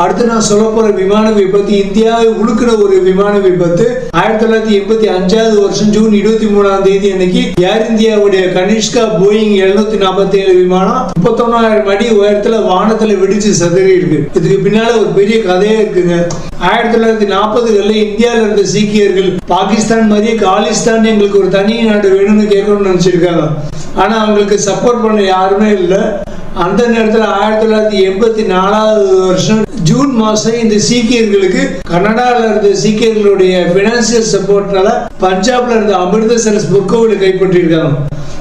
அடுத்து நான் சொல்ல போற விமான விபத்து இந்தியாவை உழுக்கிற ஒரு விமான விபத்து. ஆயிரத்தி தொள்ளாயிரத்தி எண்பத்தி அஞ்சாவது வருஷம் ஜூன் இருபத்தி மூணாம் தேதி அன்னைக்கு ஏர் இந்தியாவுடைய கனிஷ்கா போயிங் எழுநூத்தி நாற்பத்தி ஏழு விமானம் முப்பத்தொன்னாயிரம் அடி உயரத்துல வானத்துல வெடிச்சு சிதறி இருக்கு. இதுக்கு பின்னால ஒரு பெரிய கதையே இருக்குங்க. ஆயிரத்தி தொள்ளாயிரத்தி நாற்பதுகளில் இந்தியாவில் இருந்த சீக்கியர்கள் பாகிஸ்தான் மாதிரியே காலிஸ்தான் எங்களுக்கு ஒரு தனி நாடு வேணும்னு கேட்கணும்னு நினச்சிருக்காங்க. ஆனா அவங்களுக்கு சப்போர்ட் பண்ண யாருமே இல்லை. அந்த நேரத்தில் ஆயிரத்தி தொள்ளாயிரத்தி எண்பத்தி நாலாவது வருஷம் ஜூன் மாசம் இந்த சீக்கியர்களுக்கு கனடாவில் இருந்த சீக்கியர்களுடைய பினான்சியல் சப்போர்ட்னால பஞ்சாப்ல இருந்த அமிர்தசரஸ் புர்கோவில் கைப்பற்றியிருக்காங்க.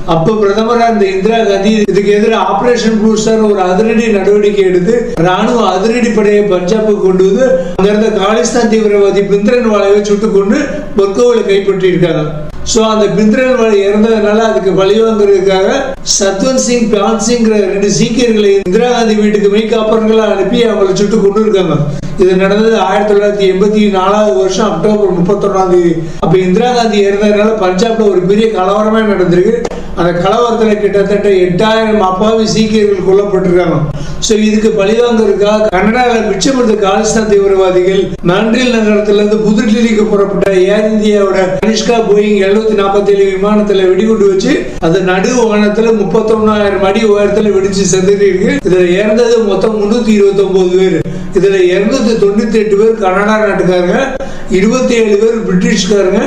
அப்போ பிரதமராக இருந்த இந்திரா காந்தி இதுக்கு எதிராக ஆபரேஷன் ப்ளூ ஸ்டார் ஒரு அதிரடி நடவடிக்கை எடுத்து ராணுவ அதிரடி படையை பஞ்சாபுக்கு கொண்டு வந்து அங்க இருந்த காலிஸ்தான் தீவிரவாதி பிந்திரன் வாழையை சுட்டுக் கொண்டு பொற்கோவிலை கைப்பற்றியிருக்காங்க. ஸோ அந்த பிந்திரன் வழி இறந்ததுனால அதுக்கு பழிவாங்கிறதுக்காக சத்வந்த் சிங் பியான் சிங்கிற ரெண்டு சீக்கியர்களை இந்திரா காந்தி வீட்டுக்கு மெய்காப்பர்களாக அனுப்பி அவங்களை சுட்டு கொண்டு இருக்காங்க இது நடந்தது ஆயிரத்தி தொள்ளாயிரத்தி எண்பத்தி நாலாவது வருஷம் அக்டோபர் முப்பத்தொன்னாம் தேதி. அப்போ இந்திரா காந்தி இறந்ததுனால பஞ்சாப்ல ஒரு பெரிய கலவரமே நடந்திருக்கு. அந்த கலவரத்தில் கிட்டத்தட்ட எட்டாயிரம் அப்பாவி சீக்கியர்கள் கொல்லப்பட்டிருக்காங்க. ஸோ இதுக்கு பழிவாங்கிறதுக்காக கனடாவில் மிச்சம் காலிஸ்தான் தீவிரவாதிகள் மாண்ட்ரில் நகரத்திலிருந்து புதுடில்லிக்கு புறப்பட்ட ஏர் இந்தியாவோட கனிஷ்கா போயிங் எழுநூத்தி நாற்பத்தி ஏழு விமானத்துல வெடிகுண்டு வச்சு அது நடு வானத்துல முப்பத்தொன்னாயிரம் அடி உயரத்துல வெடிச்சு செதுறி இருக்கு இதுல இறந்தது மொத்தம் முன்னூத்தி இருபத்தி ஒன்பது பேர். இதுல இருநூத்தி தொண்ணூத்தி எட்டு பேர் கனடா நாட்டுக்காரங்க இருபத்தி ஏழு பேர் பிரிட்டிஷ்காரங்க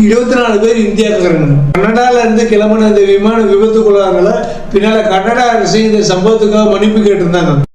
இருபத்தி நாலு பேர் இந்தியாக்காரங்க கனடால இருந்து கிளம்பின இந்த விமான விபத்துக்குள்ளாங்கள பின்னால கன்னட அரசு இந்த சம்பவத்துக்காக மன்னிப்பு கேட்டிருந்தாங்க.